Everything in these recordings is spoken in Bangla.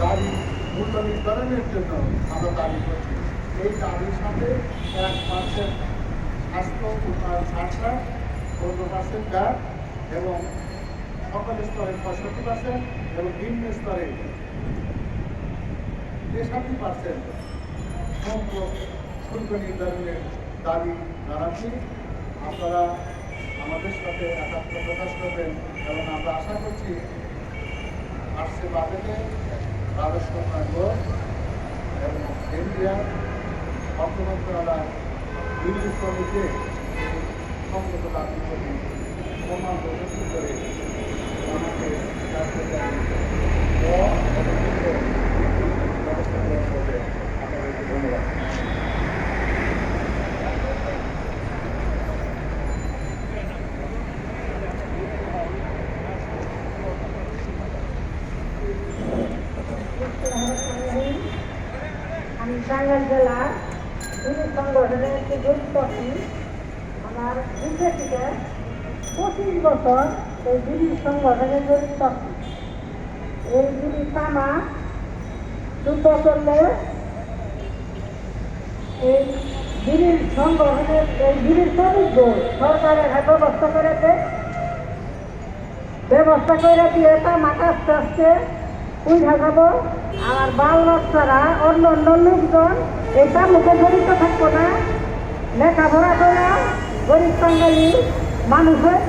দাবি মূল্য নির্ধারণের জন্য আমরা দাবি করছি এই দাবির সাথে এক পার্সেন্ট স্বাস্থ্য উন্নয়ন এবং সকল স্তরে পঁয়ষট্টি পার্সেন্ট এবং নিম্ন স্তরে তেষট্টি পার্সেন্ট শুল্ক নির্ধারণের দাবি জানাচ্ছি। আপনারা আমাদের সাথে একাত্ম প্রকাশ করবেন এবং আমরা আশা করছি আসছে বাজেটে রাজস্ব বোর্ড এবং কেন্দ্রীয় অর্থ মন্ত্রণালয় প্রদর্শন করে আমাকে আমি টাঙ্গাইল জেলার পুলিশ সংগঠনের একটি আছি আমার থেকে পঁচিশ বছর এই বিড়ি সংগঠনে জড়িত এই বিড়ি তামা যুদ্ধ চললে এই বিড়ির সংগঠনের এই বিড়ির শ্রমিক সরকারের হাতে ব্যবস্থা করেছে। ব্যবস্থা করে দিয়ে তামাক আস্তে আস্তে উঠা যাব? আমার বাল বাচ্চারা অন্য অন্য লোকজন, এটা মুখে জড়িত থাকব না। লেখাপড়া করে গরিব বাঙালি মানুষের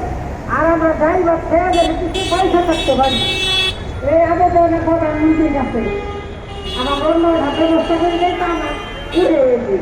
আর আমরা ড্রাইভার খেয়ে গেলে কিছু পয়সা থাকতে পারি এই আবেদনের প্রধানমন্ত্রীর কাছে আমার অন্য ব্যবস্থা করে গেছি